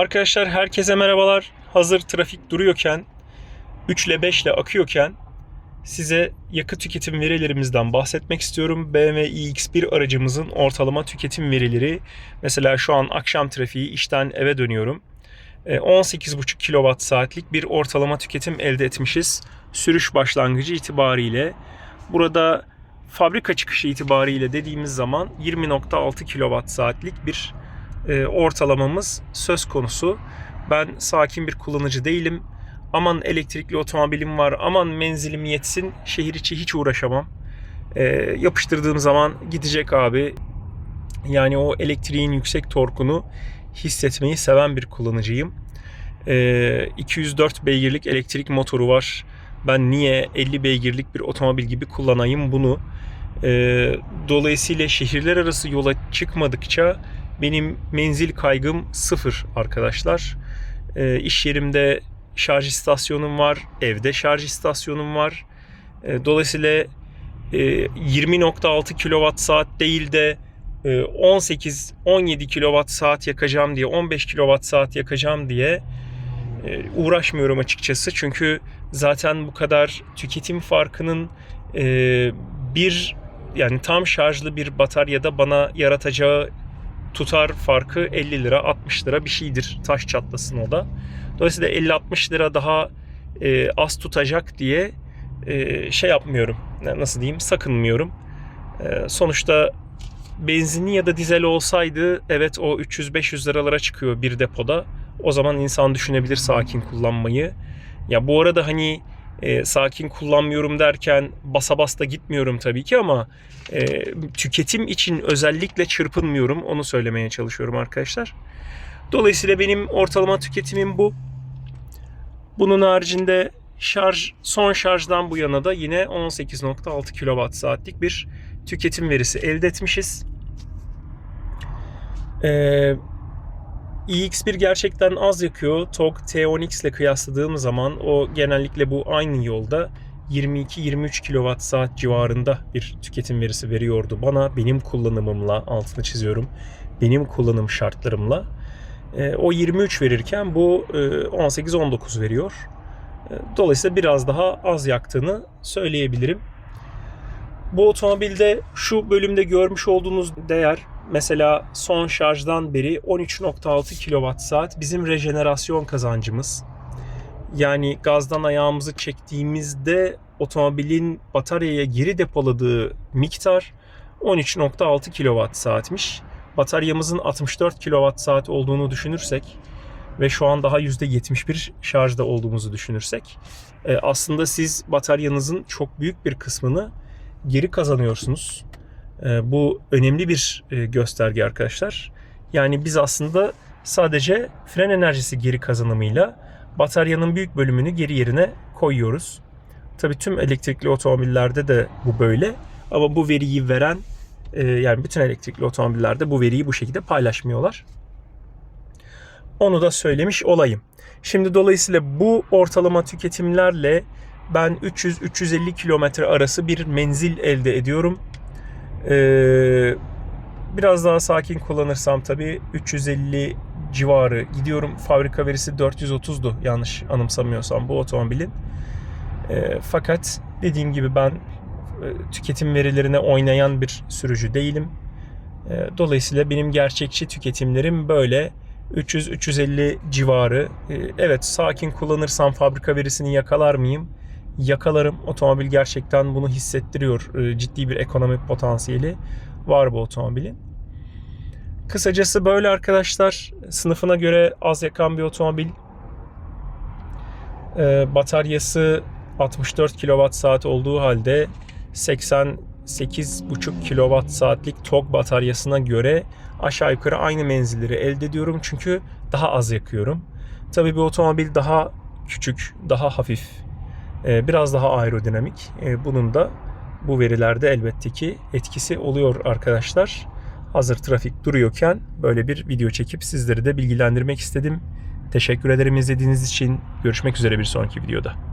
Arkadaşlar herkese merhabalar. Hazır trafik duruyorken 3 ile 5 ile akıyorken size yakıt tüketim verilerimizden bahsetmek istiyorum. BMW iX1 aracımızın ortalama tüketim verileri. Mesela şu an akşam trafiği işten eve dönüyorum. E, 18,5 kWh saatlik bir ortalama tüketim elde etmişiz. Sürüş başlangıcı itibariyle. Burada fabrika çıkışı itibariyle dediğimiz zaman 20.6 kWh saatlik bir e, ortalamamız söz konusu. Ben sakin bir kullanıcı değilim. Aman elektrikli otomobilim var, aman menzilim yetsin, şehir içi hiç uğraşamam. E, yapıştırdığım zaman gidecek abi. Yani o elektriğin yüksek torkunu hissetmeyi seven bir kullanıcıyım. E, 204 beygirlik elektrik motoru var. Ben niye 50 beygirlik bir otomobil gibi kullanayım bunu? E, dolayısıyla şehirler arası yola çıkmadıkça benim menzil kaygım sıfır arkadaşlar. E, iş yerimde şarj istasyonum var, evde şarj istasyonum var. E, dolayısıyla e, 20.6 kWh saat değil de e, 18-17 kWh saat yakacağım diye, 15 kWh saat yakacağım diye e, uğraşmıyorum açıkçası. Çünkü zaten bu kadar tüketim farkının e, bir yani tam şarjlı bir bataryada bana yaratacağı tutar farkı 50 lira 60 lira bir şeydir. Taş çatlasın o da. Dolayısıyla 50-60 lira daha e, az tutacak diye e, şey yapmıyorum. Nasıl diyeyim? Sakınmıyorum. E, sonuçta benzinli ya da dizel olsaydı evet o 300-500 liralara çıkıyor bir depoda. O zaman insan düşünebilir sakin kullanmayı. Ya bu arada hani e, sakin kullanmıyorum derken basa bas da gitmiyorum tabii ki ama e, tüketim için özellikle çırpınmıyorum. Onu söylemeye çalışıyorum arkadaşlar. Dolayısıyla benim ortalama tüketimim bu. Bunun haricinde şarj son şarjdan bu yana da yine 18.6 kWh saatlik bir tüketim verisi elde etmişiz. Ee, iX1 gerçekten az yakıyor. TOG T10X ile kıyasladığım zaman o genellikle bu aynı yolda 22-23 kWh saat civarında bir tüketim verisi veriyordu bana. Benim kullanımımla altını çiziyorum. Benim kullanım şartlarımla. E, o 23 verirken bu e, 18-19 veriyor. E, dolayısıyla biraz daha az yaktığını söyleyebilirim. Bu otomobilde şu bölümde görmüş olduğunuz değer mesela son şarjdan beri 13.6 kWh bizim rejenerasyon kazancımız. Yani gazdan ayağımızı çektiğimizde otomobilin bataryaya geri depoladığı miktar 13.6 kWh saatmiş. Bataryamızın 64 kWh saat olduğunu düşünürsek ve şu an daha %71 şarjda olduğumuzu düşünürsek aslında siz bataryanızın çok büyük bir kısmını geri kazanıyorsunuz. Bu önemli bir gösterge arkadaşlar. Yani biz aslında sadece fren enerjisi geri kazanımıyla bataryanın büyük bölümünü geri yerine koyuyoruz. Tabii tüm elektrikli otomobillerde de bu böyle. Ama bu veriyi veren yani bütün elektrikli otomobillerde bu veriyi bu şekilde paylaşmıyorlar. Onu da söylemiş olayım. Şimdi dolayısıyla bu ortalama tüketimlerle ben 300-350 kilometre arası bir menzil elde ediyorum. Ee, biraz daha sakin kullanırsam tabii 350 civarı gidiyorum. Fabrika verisi 430'du yanlış anımsamıyorsam bu otomobilin. E, fakat dediğim gibi ben e, tüketim verilerine oynayan bir sürücü değilim. E, dolayısıyla benim gerçekçi tüketimlerim böyle 300-350 civarı. Evet sakin kullanırsam fabrika verisini yakalar mıyım? Yakalarım. Otomobil gerçekten bunu hissettiriyor. E, ciddi bir ekonomi potansiyeli var bu otomobilin. Kısacası böyle arkadaşlar. Sınıfına göre az yakan bir otomobil. E, bataryası 64 kWh olduğu halde 88,5 kWh saatlik TOG bataryasına göre aşağı yukarı aynı menzilleri elde ediyorum çünkü daha az yakıyorum. Tabii bir otomobil daha küçük, daha hafif, biraz daha aerodinamik. Bunun da bu verilerde elbette ki etkisi oluyor arkadaşlar. Hazır trafik duruyorken böyle bir video çekip sizleri de bilgilendirmek istedim. Teşekkür ederim izlediğiniz için. Görüşmek üzere bir sonraki videoda.